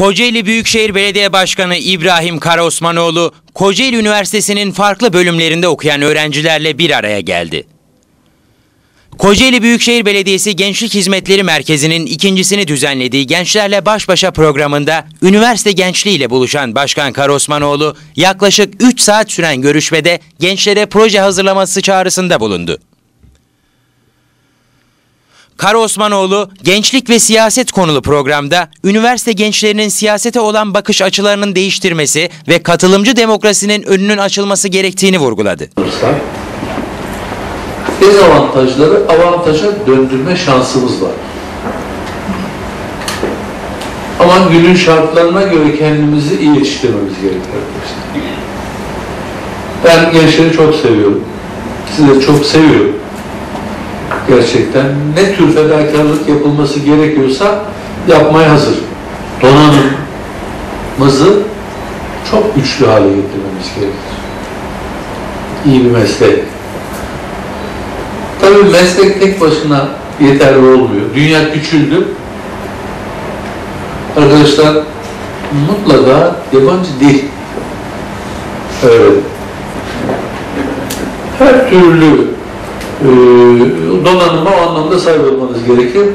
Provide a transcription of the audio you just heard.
Kocaeli Büyükşehir Belediye Başkanı İbrahim Karaosmanoğlu, Kocaeli Üniversitesi'nin farklı bölümlerinde okuyan öğrencilerle bir araya geldi. Kocaeli Büyükşehir Belediyesi Gençlik Hizmetleri Merkezi'nin ikincisini düzenlediği Gençlerle Baş Başa programında üniversite gençliğiyle buluşan Başkan Karaosmanoğlu yaklaşık 3 saat süren görüşmede gençlere proje hazırlaması çağrısında bulundu. Kara Osmanoğlu, gençlik ve siyaset konulu programda üniversite gençlerinin siyasete olan bakış açılarının değiştirmesi ve katılımcı demokrasinin önünün açılması gerektiğini vurguladı. dezavantajları avantaja döndürme şansımız var. Ama günün şartlarına göre kendimizi iyi yetiştirmemiz gerekiyor. Ben gençleri çok seviyorum. Sizi de çok seviyorum. Gerçekten ne tür fedakarlık yapılması gerekiyorsa yapmaya hazır. Donanımımızı çok güçlü hale getirmemiz gerekir. İyi bir meslek. Tabii meslek tek başına yeterli olmuyor. Dünya küçüldü. Arkadaşlar mutlaka yabancı dil öğrenin. Her türlü e, donanıma o anlamda sahip olmanız gerekir.